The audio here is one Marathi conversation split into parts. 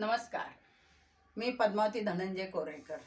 नमस्कार. मी पद्मावती धनंजय कोरेकर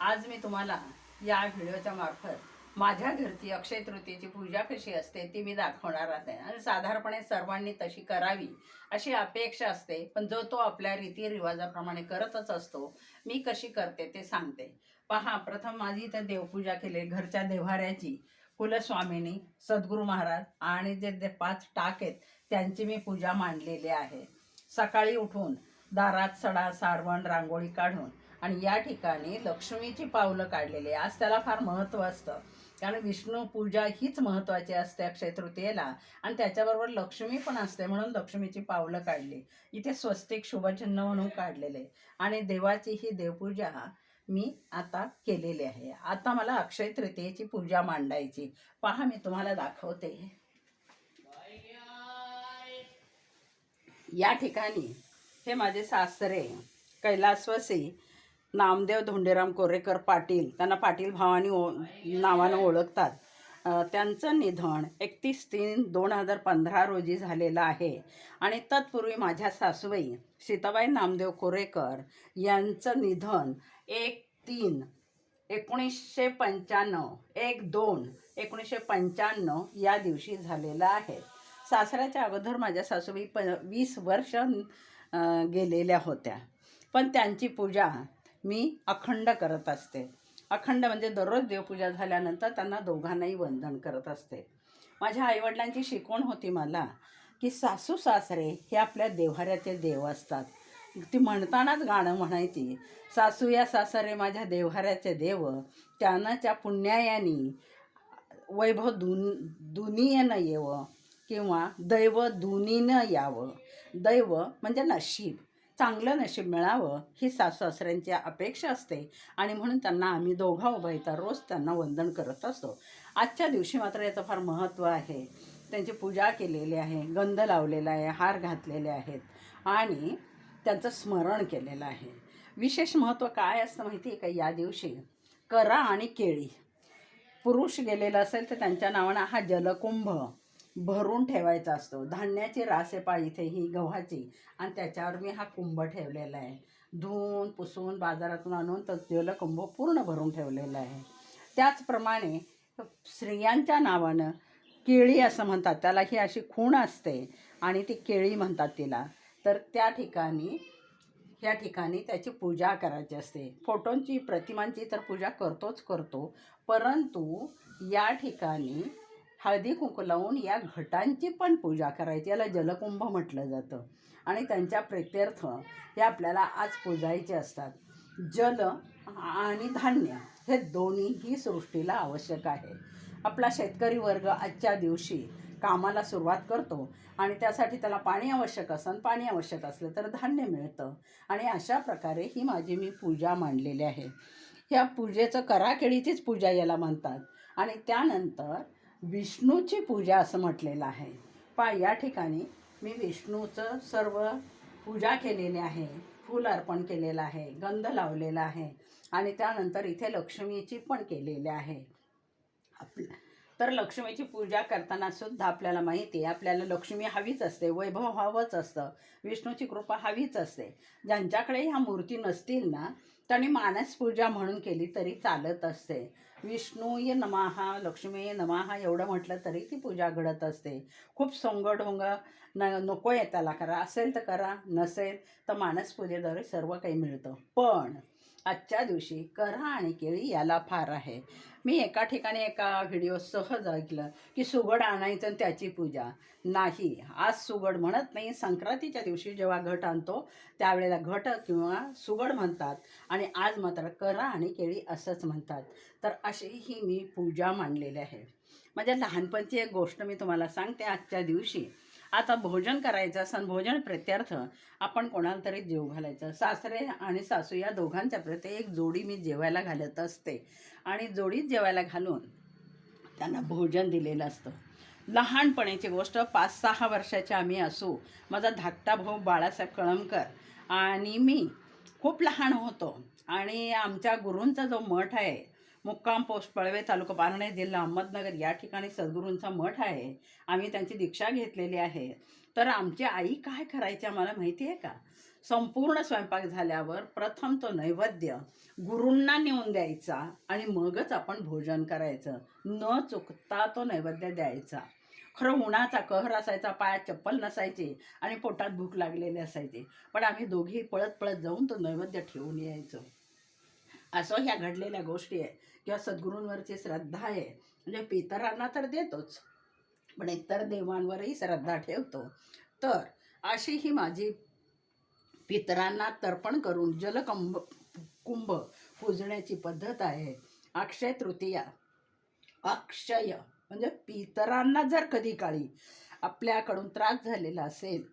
आज मी तुम्हाला या व्हिडिओच्या मार्फत माझ्या घरची अक्षय तृतीयेची पूजा कशी असते ती मी दाखवणार आहे. आणि साधारणपणे सर्वांनी तशी करावी अशी अपेक्षा असते पण जो तो आपल्या रीतिरिवाजाप्रमाणे करतच असतो मी कशी करते ते सांगते. पहा प्रथम माझी इथं देवपूजा केली घरच्या देव्हाऱ्याची कुलस्वामिनी सद्गुरू महाराज आणि जे जे पाच टाक आहेत त्यांची मी पूजा मांडलेली आहे. सकाळी उठून दारात सडा सारवण रांगोळी काढून आणि या ठिकाणी लक्ष्मीची पावलं काढलेली आहे. आज त्याला फार महत्त्व असतं. कारण विष्णू पूजा हीच महत्त्वाची असते अक्षय तृतीयेला. आणि त्याच्याबरोबर लक्ष्मी पण असते म्हणून लक्ष्मीची पावलं काढली. इथे स्वस्तिक शुभचिन्ह म्हणून काढलेले. आणि देवाची ही देवपूजा मी आता केलेली आहे. आता मला अक्षय तृतीयेची पूजा मांडायची. पहा मी तुम्हाला दाखवते. या ठिकाणी हे माझे सासरे कैलासवासी नामदेव धोंडेराम कोरेकर पाटील. त्यांना पाटील भावानी ओ नावानं ओळखतात. त्यांचं निधन एकतीस तीन दोन हजार पंधरा रोजी झालेलं आहे. आणि तत्पूर्वी माझ्या सासूबाई सीताबाई नामदेव कोरेकर यांचं निधन एक तीन एकोणीसशे पंच्याण्णव एक दोन एकोणीसशे पंच्याण्णव या दिवशी झालेलं आहे. सासऱ्याच्या अगोदर माझ्या सासूबाई प वीस वर्ष गेलेल्या होत्या. पण त्यांची पूजा मी अखंड करत असते. अखंड म्हणजे दररोज देवपूजा झाल्यानंतर त्यांना दोघांनाही वंदन करत असते. माझ्या आईवडिलांची शिकवण होती मला की सासू सासरे हे आपल्या देव्हाऱ्याचे देव असतात. ती म्हणतानाच गाणं म्हणायची सासू या सासरे माझ्या देव्हाऱ्याचे देव त्यांनाच्या पुण्यायानी वैभव दुन दुनियेनं येवं. किंवा दैव दुनीनं यावं. दैव म्हणजे नशीब. चांगलं नशीब मिळावं ही सासू सासऱ्यांची अपेक्षा असते. आणि म्हणून त्यांना आम्ही दोघा उभं येतात रोज त्यांना वंदन करत असतो. आजच्या दिवशी मात्र याचं फार महत्त्व आहे. त्यांची पूजा केलेली आहे गंध लावलेला आहे हार घातलेले आहेत आणि त्यांचं स्मरण केलेलं आहे. विशेष महत्त्व काय असतं माहिती आहे का? या दिवशी करा आणि केळी. पुरुष गेलेला असेल तर त्यांच्या नावानं हा जलकुंभ. भरून ठेवायचा असतो. धान्याची रासेपाळ इथे ही गव्हाची. आणि त्याच्यावर मी हा कुंभ ठेवलेला आहे. धुवून पुसून बाजारातून आणून तसलेलं कुंभ पूर्ण भरून ठेवलेलं आहे. त्याचप्रमाणे स्त्रियांच्या नावानं केळी असं म्हणतात. त्याला ही अशी खूण असते आणि ती केळी म्हणतात तिला. तर त्या ठिकाणी ह्या ठिकाणी त्याची पूजा करायची असते. फोटोंची प्रतिमांची तर पूजा करतोच करतो. परंतु या ठिकाणी हळदी कुंकू लावून या घटांची पण पूजा करायची. याला जलकुंभ म्हटलं जातं. आणि त्यांच्या प्रित्यर्थ हे आपल्याला आज पूजायचे असतात. जल आणि धान्य हे दोन्हीही सृष्टीला आवश्यक आहे. आपला शेतकरी वर्ग आजच्या दिवशी कामाला सुरुवात करतो आणि त्यासाठी त्याला पाणी आवश्यक असतं आणि पाणी आवश्यक असलं तर धान्य मिळतं. आणि अशा प्रकारे ही माझी मी पूजा मांडलेली आहे. ह्या पूजेचं कराकेळीचीच पूजा याला म्हणतात. आणि त्यानंतर विष्णूची पूजा असं म्हटलेलं आहे. पा या ठिकाणी मी विष्णूचं सर्व पूजा केलेली आहे. फूल अर्पण केलेलं आहे गंध लावलेला आहे. आणि त्यानंतर इथे लक्ष्मीची पण केलेली आहे. आपल्या तर लक्ष्मीची पूजा करताना सुद्धा आपल्याला माहिती आहे आपल्याला लक्ष्मी हवीच असते वैभव हवंच असतं विष्णूची कृपा हवीच असते. ज्यांच्याकडे ह्या मूर्ती नसतील ना त्यांनी मानसपूजा म्हणून केली तरी चालत असते. विष्णू ये नमाहा लक्ष्मी नमाहा एवढं म्हटलं तरी ती पूजा घडत असते. खूप सोंगढोंग न नको आहे त्याला करा असेल तर करा नसेल तर मानस पूजेद्वारे सर्व काही मिळतं. पण आजच्या दिवशी करा आणि केळी याला फार आहे. मी एका ठिकाणी एका व्हिडिओ सहज ऐकलं की सुगड आणायचं आणि त्याची पूजा. नाही आज सुगड म्हणत नाही. संक्रांतीच्या दिवशी जेव्हा घट आणतो त्यावेळेला घट किंवा सुगड म्हणतात. आणि आज मात्र करा आणि केळी असंच म्हणतात. तर अशी ही मी पूजा मांडलेली आहे. माझ्या लहानपणची एक गोष्ट मी तुम्हाला सांगते आजच्या दिवशी. आता भोजन करायचं असं भोजन प्रत्यर्थ आपण कोणाला तरी जेव घालायचं. सासरे आणि सासू या दोघांच्या प्रति एक जोडी मी जेवायला घालत असते. आणि जोडीत जेवायला घालून त्यांना भोजन दिलेलं असतं. लहानपणीची गोष्ट पाच सहा वर्षाचे आम्ही असू. माझा धाकटा भाऊ बाळासाहेब कळमकर आणि मी खूप लहान होतो. आणि आमच्या गुरूंचा जो मठ आहे मुक्काम पोस्ट पळवे तालुका बारणे जिल्हा अहमदनगर या ठिकाणी सद्गुरूंचा मठ आहे. आम्ही त्यांची दीक्षा घेतलेली आहे. तर आमची आई काय करायची आम्हाला माहिती आहे का? संपूर्ण स्वयंपाक झाल्यावर प्रथम तो नैवेद्य गुरूंना नेऊन द्यायचा आणि मगच आपण भोजन करायचं. न चुकता तो नैवेद्य द्यायचा. खरं उन्हाचा कहर असायचा पायात चप्पल नसायची आणि पोटात भूक लागलेली असायची. पण आम्ही दोघी पळत पळत जाऊन तो नैवेद्य ठेवून यायचो. असं ह्या घडलेल्या गोष्टी आहे किंवा सद्गुरूंवरची श्रद्धा आहे. म्हणजे पितरांना तर देतोच. पण इतर देवांवरही श्रद्धा ठेवतो. तर अशी ही माझी पितरांना तर्पण करून जलकंभ कुंभ पूजण्याची पद्धत आहे. अक्षय तृतीया. अक्षय म्हणजे पितरांना जर कधी काळी आपल्याकडून त्रास झालेला असेल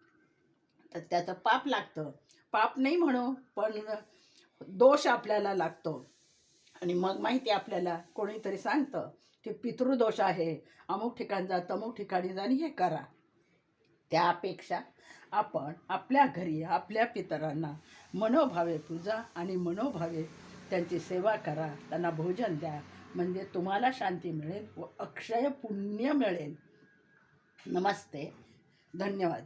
तर त्याचं पाप लागतं. पाप नाही म्हणू पण दोष आपल्याला लागतो. आणि मग माहिती आपल्याला कोणीतरी सांगतं की पितृदोष आहे अमुक ठिकाण जा तमुक ठिकाणी जा आणि हे करा. त्यापेक्षा आपण आपल्या घरी आपल्या पितरांना मनोभावे पूजा आणि मनोभावे त्यांची सेवा करा. त्यांना भोजन द्या. म्हणजे तुम्हाला शांती मिळेल व अक्षय पुण्य मिळेल. नमस्ते. धन्यवाद.